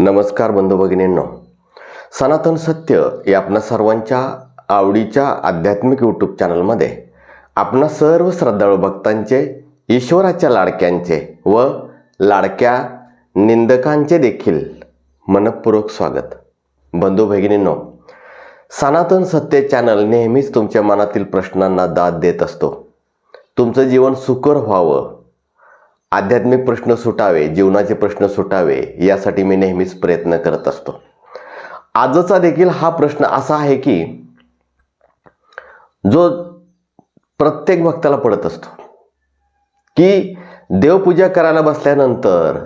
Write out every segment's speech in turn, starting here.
नमस्कार बंधू भगिनींनो. सनातन सत्य या आपणा सर्वांच्या आवडीच्या आध्यात्मिक यूट्यूब चॅनलमध्ये आपणा सर्व श्रद्धाळू भक्तांचे ईश्वराच्या लाडक्यांचे व लाडक्या निंदकांचे देखील मनपूर्वक स्वागत. बंधू भगिनींनो सनातन सत्य चॅनल नेहमीच तुमच्या मनातील प्रश्नांना दाद देत असतो. तुमचं जीवन सुकर व्हावं आध्यात्मिक प्रश्न सुटावे जीवनाचे प्रश्न सुटावे यासाठी मी नेहमीच प्रयत्न करत असतो. आजचा देखील हा प्रश्न असा आहे की जो प्रत्येक भक्ताला पडत असतो की देवपूजा करायला बसल्यानंतर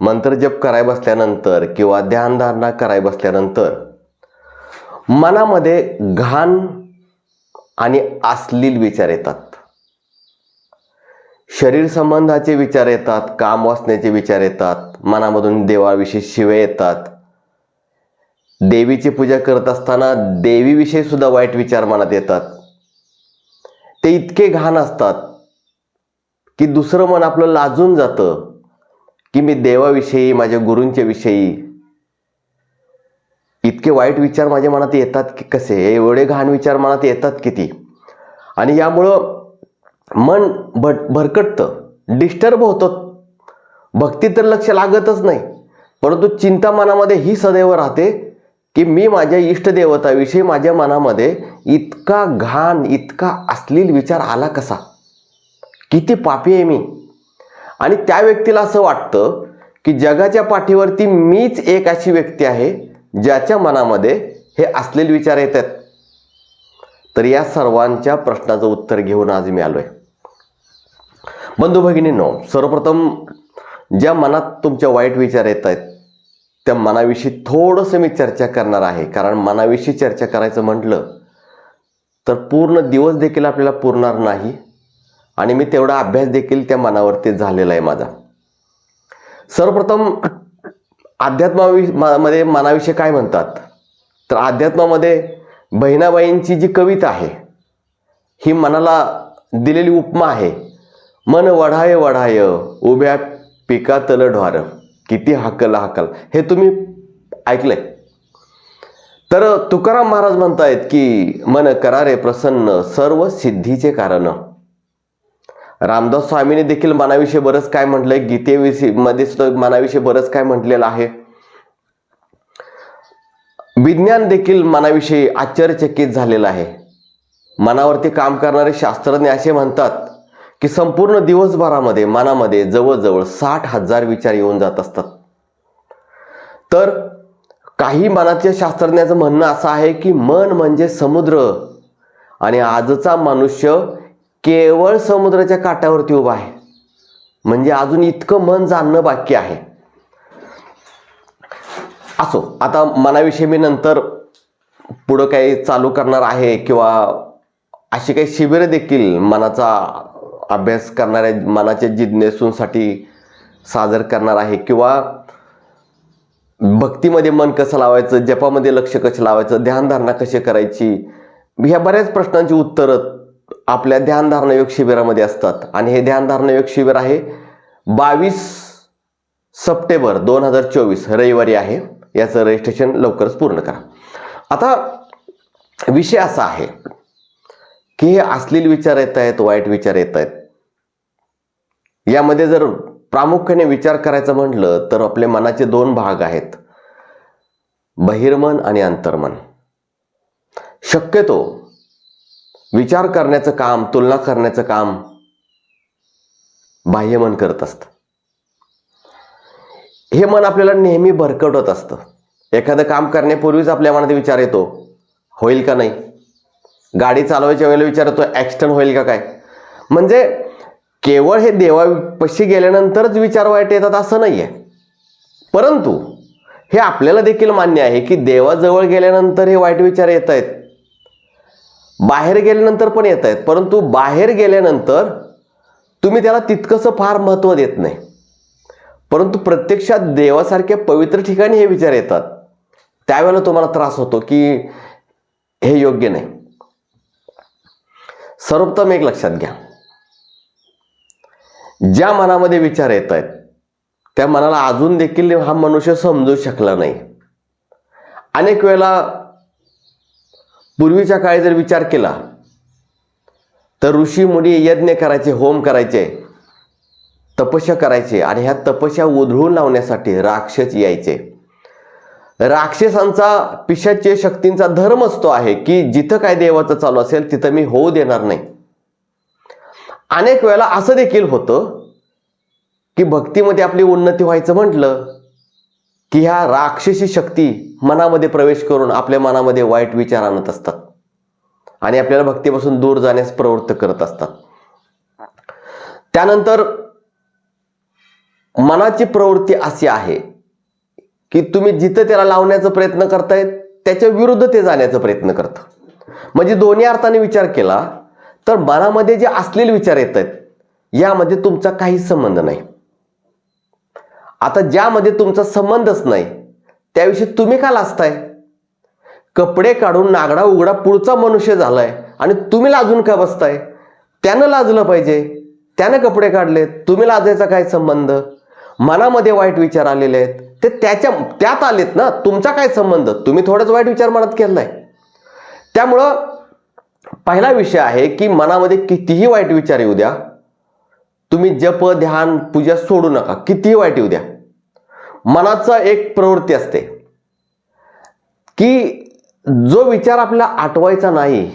मंत्रजप कराय बसल्यानंतर किंवा ध्यानधारणा कराय बसल्यानंतर मनामध्ये घाण आणि अस्लील विचार येतात. शरीर संबंधाचे विचार येतात काम वाचण्याचे विचार येतात मनामधून देवाविषयी शिवे येतात. देवीची पूजा करत असताना देवीविषयी सुद्धा वाईट विचार मनात येतात. ते इतके घाण असतात की दुसरं मन आपलं लाजून जातं की मी देवाविषयी माझ्या गुरूंच्या विषयी इतके वाईट विचार माझ्या मनात येतात की कसे? एवढे घाण विचार मनात येतात किती? आणि यामुळं मन भट भरकटतं. डिस्टर्ब होतं. भक्ती तर लक्ष लागतच नाही. परंतु चिंता मनामध्ये ही सदैव राहते की मी माझ्या इष्टदेवताविषयी माझ्या मनामध्ये इतका घाण इतका अश्लील विचार आला कसा? किती पापी आहे मी. आणि त्या व्यक्तीला असं वाटतं की जगाच्या पाठीवरती मीच एक अशी व्यक्ती आहे ज्याच्या मनामध्ये हे असलेले विचार येतात. तर या सर्वांच्या प्रश्नाचं उत्तर घेऊन आज मी आलो आहे बंधू भगिनींनो सर्वप्रथम ज्या मनात तुमच्या वाईट विचार येत आहेत त्या मनाविषयी थोडंसं मी चर्चा करणार आहे. कारण मनाविषयी चर्चा करायचं म्हटलं तर पूर्ण दिवस देखील आपल्याला पुरणार नाही. आणि मी तेवढा अभ्यास देखील त्या मनावरती झालेला आहे माझा. सर्वप्रथम अध्यात्मावि मध्ये मनाविषयी काय म्हणतात? तर अध्यात्मामध्ये बहिणाबाईंची जी कविता आहे ही मनाला दिलेली उपमा आहे. मन वढाय वढाय उभ्या पिकातलं ढोर किती हाकल हाकल. हे तुम्ही ऐकलंय. तर तुकाराम महाराज म्हणतायत की मन करारे प्रसन्न सर्व सिद्धीचे कारण. रामदास स्वामीने देखील मनाविषयी बरंच काय म्हटलंय. गीतेविषयी मध्ये सुद्धा मनाविषयी बरंच काय म्हटलेलं आहे. विज्ञान देखील मनाविषयी आश्चर्यचकित झालेलं आहे. मनावरती काम करणारे शास्त्रज्ञ असे म्हणतात की संपूर्ण दिवसभरामध्ये मनामध्ये जवळजवळ साठ हजार विचार येऊन जात असतात. तर काही मनाच्या शास्त्रज्ञाचं म्हणणं असं आहे की मन म्हणजे समुद्र आणि आजचा मनुष्य केवळ समुद्राच्या काठावरती उभा आहे. म्हणजे अजून इतकं मन जाणणं बाकी आहे. असो आता मनाविषयी मी नंतर पुढं काही चालू करणार आहे किंवा अशी काही शिबिरं देखील मनाचा अभ्यास करणाऱ्या मनाच्या जिज्ञेसूंसाठी सादर करणार आहे किंवा भक्तीमध्ये मन कसं लावायचं जपामध्ये लक्ष कसं लावायचं ध्यानधारणा कशी करायची ह्या बऱ्याच प्रश्नांची उत्तरं आपल्या ध्यानधारणा योग शिबिरामध्ये असतात. आणि हे ध्यानधारणा योग शिबिर आहे बावीस सप्टेंबर दोन हजार चोवीस रविवारी आहे. याचं रजिस्ट्रेशन लवकरच पूर्ण करा. आता विषय असा आहे की हे असलेले विचार येत आहेत वाईट विचार येत आहेत. यामध्ये जर प्रामुख्याने विचार करायचं म्हटलं तर आपले मनाचे दोन भाग आहेत. बहिर्मन आणि अंतर्मन. शक्यतो विचार करण्याचं काम तुलना करण्याचं काम बाह्यमन करत असतं. हे मन आपल्याला नेहमी भरकटत असतं. एखादं काम करण्यापूर्वीच आपल्या मनात विचार येतो. होईल का नाही? गाडी चालवायच्या वेळेला विचारतो ॲक्सिडेंट ॲक्सिडंट होईल का काय? म्हणजे केवळ हे देवापाशी गेल्यानंतरच विचार वाईट येतात असं नाही आहे परंतु हे आपल्याला देखील मान्य आहे की देवाजवळ गेल्यानंतर हे वाईट विचार येत आहेत. बाहेर गेल्यानंतर पण येत आहेत परंतु बाहेर गेल्यानंतर तुम्ही त्याला तितकंसं फार महत्त्व देत नाही. परंतु प्रत्यक्षात देवासारख्या पवित्र ठिकाणी हे विचार येतात. त्यावेळेला तुम्हाला त्रास होतो की हे योग्य नाही. सर्वोत्तम एक लक्षात घ्या. ज्या मनामध्ये विचार येत आहेत त्या मनाला अजून देखील हा मनुष्य समजू शकला नाही. अनेक वेळेला पूर्वीच्या काळी जर विचार केला तर ऋषी मुनी यज्ञ करायचे होम करायचे तपस्या करायचे आणि ह्या तपस्या उधळून लावण्यासाठी राक्षस यायचे. राक्षसांचा पिशाचे शक्तींचा धर्म असतो आहे की जिथं काय देवाचं चालू असेल तिथं मी होऊ देणार नाही. अनेक वेळेला असं देखील होतं की भक्तीमध्ये आपली उन्नती व्हायचं म्हटलं की ह्या राक्षसी शक्ती मनामध्ये प्रवेश करून आपल्या मनामध्ये वाईट विचार आणत असतात. आणि आपल्याला भक्तीपासून दूर जाण्यास प्रवृत्त करत असतात. त्यानंतर मनाची प्रवृत्ती अशी आहे की तुम्ही जिथं त्याला लावण्याचा प्रयत्न करतायत त्याच्या विरुद्ध ते जाण्याचा प्रयत्न करतं. म्हणजे दोन्ही अर्थाने विचार केला तर मनामध्ये जे असलेले विचार येत आहेत यामध्ये तुमचा काहीच संबंध नाही. आता ज्यामध्ये तुमचा संबंधच नाही त्याविषयी तुम्ही का लाजताय? कपडे काढून नागडा उघडा पुढचा मनुष्य झालाय आणि तुम्ही लाजून का बसताय? त्यानं लाजलं पाहिजे त्यानं कपडे काढले तुम्ही लाजायचा काय संबंध? मनामध्ये वाईट विचार आलेले आहेत. ते त्याच्या त्यात आलेत ना तुमचा काय संबंध? तुम्ही थोडाच वाईट विचार मनात केलाय. त्यामुळं पहिला विषय आहे की मनामध्ये कितीही वाईट विचार येऊ द्या तुम्ही जप ध्यान पूजा सोडू नका. कितीही वाईट येऊ द्या. मनाचा एक प्रवृत्ती असते की जो विचार आपल्याला आठवायचा नाही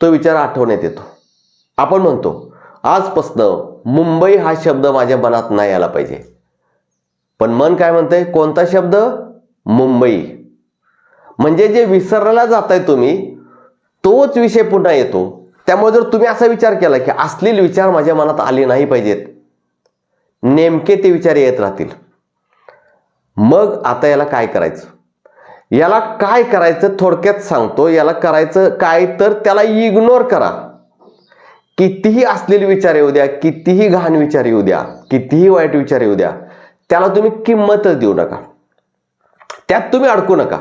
तो विचार आठवण्यात येतो. आपण म्हणतो आजपासनं मुंबई हा शब्द माझ्या मनात नाही आला पाहिजे. पण मन काय म्हणतंय? कोणता शब्द? मुंबई. म्हणजे जे विसरला जाताय तुम्ही तोच विषय पुन्हा येतो. त्यामुळे जर तुम्ही असा विचार केला की असलेले विचार माझ्या मनात आले नाही पाहिजेत नेमके ते विचार येत राहतील. मग आता याला काय करायचं? याला काय करायचं थोडक्यात सांगतो. याला करायचं काय तर त्याला इग्नोर करा. कितीही असलेले विचार येऊ द्या कितीही घाण विचार येऊ द्या कितीही वाईट विचार येऊ द्या त्याला तुम्ही किंमतच देऊ नका. त्यात तुम्ही अडकू नका.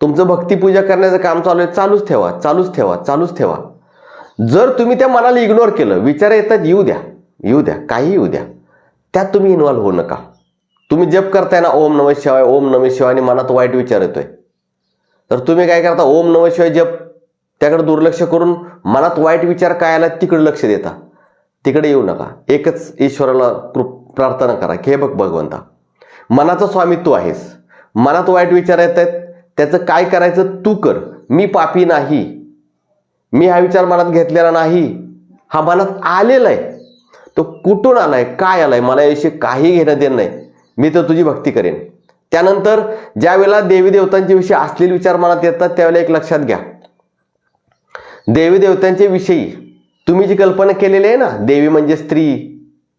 तुमचं भक्तिपूजा करण्याचं काम चालू आहे चालूच ठेवा चालूच ठेवा चालूच ठेवा. जर तुम्ही त्या मनाला इग्नोर केलं विचार येतात येऊ द्या येऊ द्या काही येऊ द्या. त्यात तुम्ही इन्व्हॉल्व्ह होऊ नका. तुम्ही जप करताय ना ओम नम शिवाय ओम नम शिवाय आणि मनात वाईट विचार येतोय. तर तुम्ही काय करता ओम नम शिवाय जप त्याकडे दुर्लक्ष करून मनात वाईट विचार काय आला तिकडे लक्ष देता. तिकडे येऊ नका. एकच ईश्वराला कृ- प्रार्थना करा की हे बघ भगवंता मनाचा स्वामी तू आहेस. मनात वाईट विचार येत आहेत. त्याचं काय करायचं तू कर. मी पापी नाही. मी हा विचार मनात घेतलेला नाही. हा मनात आलेला आहे. तो कुठून आलाय? काय आलाय? मला याविषयी काही घेणं देणं नाही. मी तर तुझी भक्ती करेन. त्यानंतर ज्यावेळेला देवी देवतांच्या विषयी असलेले विचार मनात येतात त्यावेळेला एक लक्षात घ्या. देवी देवतांच्या विषयी. तुम्ही जी कल्पना केलेली आहे ना देवी म्हणजे स्त्री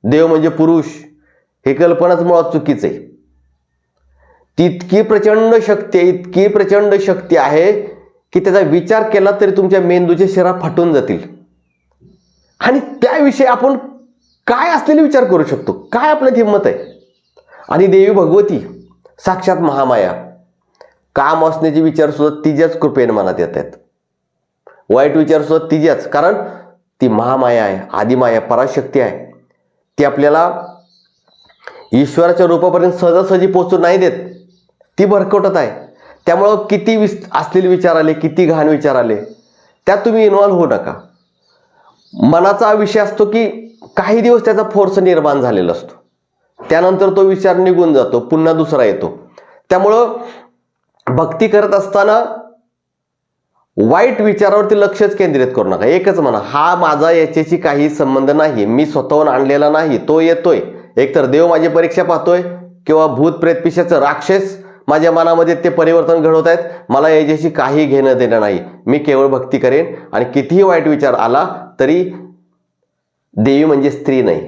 देव म्हणजे पुरुष हे कल्पनाच मुळात चुकीचं आहे. तितकी प्रचंड शक्ती आहे इतकी प्रचंड शक्ती आहे की त्याचा विचार केला तरी तुमच्या मेंदूचे शिरा फाटून जातील. आणि त्याविषयी आपण काय असलेले विचार करू शकतो? काय आपल्यात हिंमत आहे? आणि देवी भगवती साक्षात महामाया. काम असण्याचे विचार सुद्धा तिच्याच कृपेने मनात येत आहेत. वाईट विचार सुद्धा तिच्याच. कारण ती महामाया आहे आदिमाया पराशक्ती आहे. ती आपल्याला ईश्वराच्या रूपापर्यंत सहजासहजी पोचू नाही देत. ती भरकटत आहे. त्यामुळं किती विस असलेले विचार आले किती घाण विचार आले त्यात तुम्ही इन्वॉल्व्ह होऊ नका. मनाचा विषय असतो की काही दिवस त्याचा फोर्स निर्माण झालेला असतो. त्यानंतर तो विचार निघून जातो पुन्हा दुसरा येतो. त्यामुळं भक्ती करत असताना वाईट विचारावरती लक्षच केंद्रित करू नका. एकच म्हणा हा माझा याच्याशी काही संबंध नाही. मी स्वतःहून आणलेला नाही. तो येतोय. एकतर देव माझी परीक्षा पाहतोय किंवा भूत प्रेतपिशाचं राक्षस माझ्या मनामध्ये ते परिवर्तन घडवत आहेत. मला याच्याशी काही घेणं देणं नाही. मी केवळ भक्ती करेन आणि कितीही वाईट विचार आला तरी देवी म्हणजे स्त्री नाही.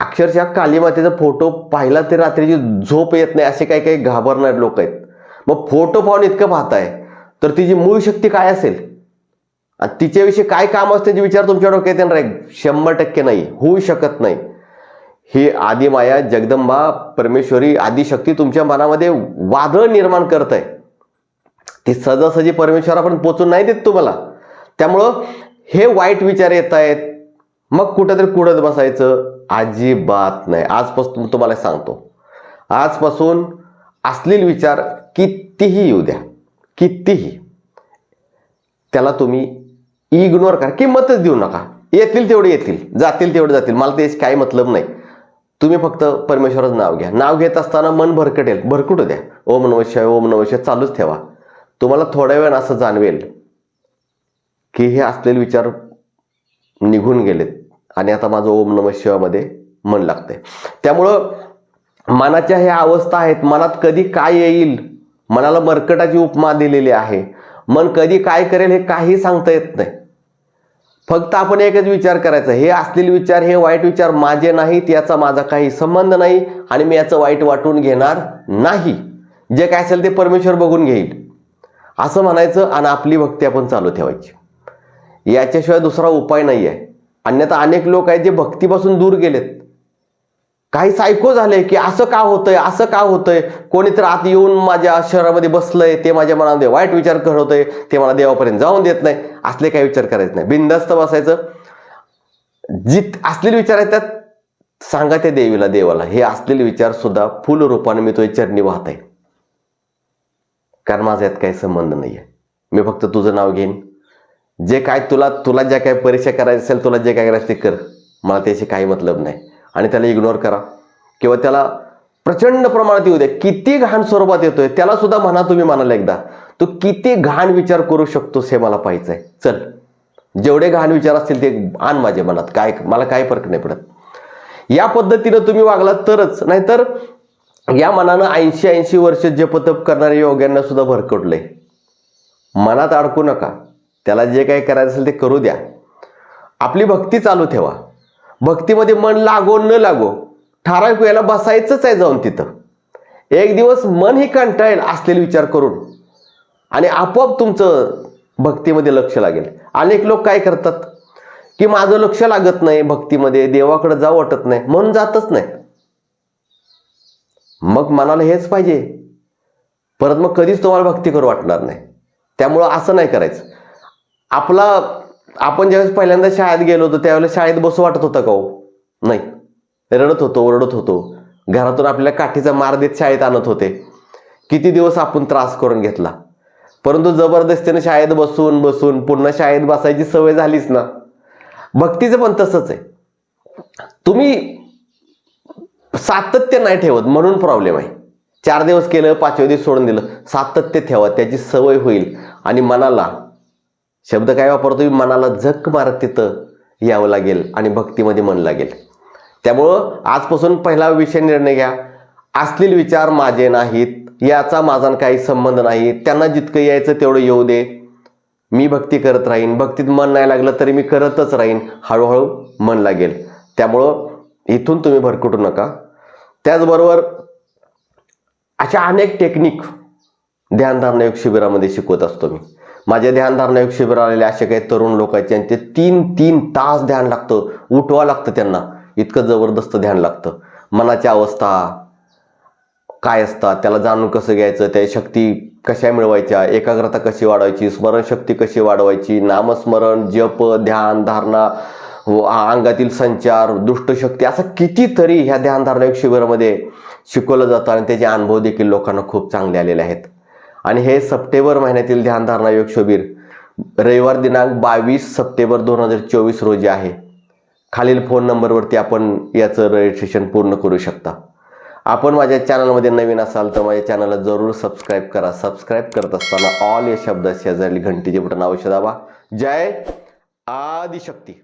अक्षरशः कालीमातेचा फोटो पाहिला तरी रात्रीची झोप येत नाही. असे काही काही घाबरणारे लोक आहेत. मग फोटो पाहून इतकं पाहताय. तर तिची मूळ शक्ती काय असेल? आणि तिच्याविषयी काय काम असते त्याचे विचार तुमच्या डोक्यात येणार आहे शंभर टक्के नाही. होऊ शकत नाही. ही आदिमाया जगदंबा परमेश्वरी आदिशक्ती तुमच्या मनामध्ये वादळ निर्माण करत आहे ती सहजासहजी परमेश्वरापर्यंत पोचून नाही देत तुम्हाला. त्यामुळं हे वाईट विचार येत आहेत. मग कुठंतरी कुडत बसायचं अजिबात नाही. आजपासून तुम्हाला सांगतो. आजपासून असलेले विचार कितीही येऊ द्या. कितीही. त्याला तुम्ही इग्नोर करा. किंमतच देऊ नका. येतील तेवढे येतील. जातील तेवढे जातील. मला ते काही मतलब नाही. तुम्ही फक्त परमेश्वराचं नाव घ्या. नाव घेत असताना मन भरकटेल. भरकटू द्या. ओम नमः ओम नमः चालूच ठेवा. तुम्हाला थोड्या वेळ असं जाणवेल की हे असलेले विचार निघून गेलेत. आणि आता माझं ओम नमः शिवामध्ये मन लागतंय. त्यामुळं मनाच्या ह्या अवस्था आहेत. मनात कधी काय येईल? मनाला मरकटाची उपमा दिलेली आहे. मन कधी काय करेल हे काही सांगता येत नाही. फक्त आपण एकच विचार करायचा हे असलेले विचार हे वाईट विचार माझे नाहीत याचा माझा काही संबंध नाही आणि मी याचं वाईट वाटून घेणार नाही. जे काय असेल ते परमेश्वर बघून घेईल. असं म्हणायचं आणि आपली भक्ती आपण चालू ठेवायची. याच्याशिवाय दुसरा उपाय नाही आहे अन्यथा अनेक लोक आहेत जे भक्तीपासून दूर गेलेत. काही सायको झाले की असं का होतंय असं का होतंय? कोणीतरी आत येऊन माझ्या शहरामध्ये बसलंय ते माझ्या मनामध्ये वाईट विचार करतोय ते मला देवापर्यंत जाऊन देत नाही. असले काही विचार करायचे नाही. बिंदास्त बसायचं. जित असलेले विचार आहेत त्यात सांगा त्या देवीला देवाला हे असलेले विचार सुद्धा फुल रूपाने मी तो चरणी वाहत आहे कारण माझा यात काही संबंध नाहीये. मी फक्त तुझं नाव घेईन. जे काय तुला तुला ज्या काही परीक्षा करायची असेल तुला जे काय करायचं ते कर. मला त्याशी काही मतलब नाही. आणि त्याला इग्नोर करा. किंवा त्याला प्रचंड प्रमाणात येऊ द्या. किती घाण स्वरूपात येतोय त्याला सुद्धा म्हणा तुम्ही म्हणाला एकदा. तू किती घाण विचार करू शकतोस हे मला पाहिजे चल. जेवढे घाण विचार असतील ते आण माझ्या मनात. काय मला काय फरक नाही पडत. या पद्धतीनं तुम्ही वागलात तरच. नाहीतर या मनानं ऐंशी ऐंशी वर्ष जपतप करणाऱ्या योग्यांना सुद्धा भरकटलंय. मनात अडकू नका. त्याला जे काही करायचं असेल ते करू द्या. आपली भक्ती चालू ठेवा. भक्तीमध्ये मन लागो न लागो. ठराविक वेळेला बसायचंच आहे जाऊन तिथं. एक दिवस मन ही कंटाळेल असलेले विचार करून. आणि आपोआप तुमचं भक्तीमध्ये लक्ष लागेल. अनेक लोक काय करतात? की माझं लक्ष लागत नाही भक्तीमध्ये देवाकडे जाऊ वाटत नाही म्हणून जातच नाही. मग मनाला हेच पाहिजे. परत मग कधीच तुम्हाला भक्ती करू वाटणार नाही. त्यामुळं असं नाही करायचं. आपला आपण ज्यावेळेस पहिल्यांदा शाळेत गेलो होतो त्यावेळेला शाळेत बसू वाटत होतं का हो? नाही. रडत होतो ओरडत होतो. घरातून आपल्याला काठीचा मार देत शाळेत आणत होते. किती दिवस आपण त्रास करून घेतला? परंतु जबरदस्तीने शाळेत बसून बसून पुन्हा शाळेत बसायची सवय झालीच ना. भक्तीचं पण तसंच आहे. तुम्ही सातत्य नाही ठेवत म्हणून प्रॉब्लेम आहे. चार दिवस केलं पाचव्या दिवस सोडून दिलं. सातत्य ठेवा त्याची सवय होईल. आणि मनाला शब्द काय वापरतो? मी मनाला झक मारत तिथं यावं लागेल आणि भक्तीमध्ये मन लागेल. त्यामुळं आजपासून पहिला विषय निर्णय घ्या. असलेले विचार माझे नाहीत. याचा माझा काही संबंध नाही. त्यांना जितकं यायचं तेवढं येऊ दे. मी भक्ती करत राहीन. भक्तीत मन नाही लागलं तरी मी करतच राहीन. हळूहळू मन लागेल. त्यामुळं इथून तुम्ही भरकटू नका. त्याचबरोबर अशा अनेक टेक्निक ध्यानधारणा योग शिबिरामध्ये शिकवत असतो मी. माझ्या ध्यानधारणा योग शिबिर आलेले असे काही तरुण लोकांचे आणि ते तीन तीन तास ध्यान लागतं उठवा लागतं त्यांना. इतकं जबरदस्त ध्यान लागतं. मनाची अवस्था काय असतात त्याला जाणून कसं घ्यायचं त्या शक्ती कशा मिळवायच्या एकाग्रता कशी वाढवायची स्मरणशक्ती कशी वाढवायची नामस्मरण जप ध्यान धारणा व अंगातील संचार दुष्टशक्ती असं कितीतरी ह्या ध्यानधारणा शिबिरामध्ये शिकवलं जातं आणि त्याचे अनुभव देखील लोकांना खूप चांगले आलेले आहेत. आणि हे सप्टेंबर महिन्यातील ध्यानधारणा योग शोबीर रविवार दिनांक बावीस सप्टेंबर दोन हजार चोवीस रोजी आहे. खालील फोन नंबरवरती आपण याचं रजिस्ट्रेशन पूर्ण करू शकता. आपण माझ्या चॅनलमध्ये नवीन असाल तर माझ्या चॅनलला जरूर सबस्क्राईब करा. सबस्क्राईब करत असताना ऑल या शब्द शेजारी घंटीचे बटन अवश्य दाबा. जय आदिशक्ती.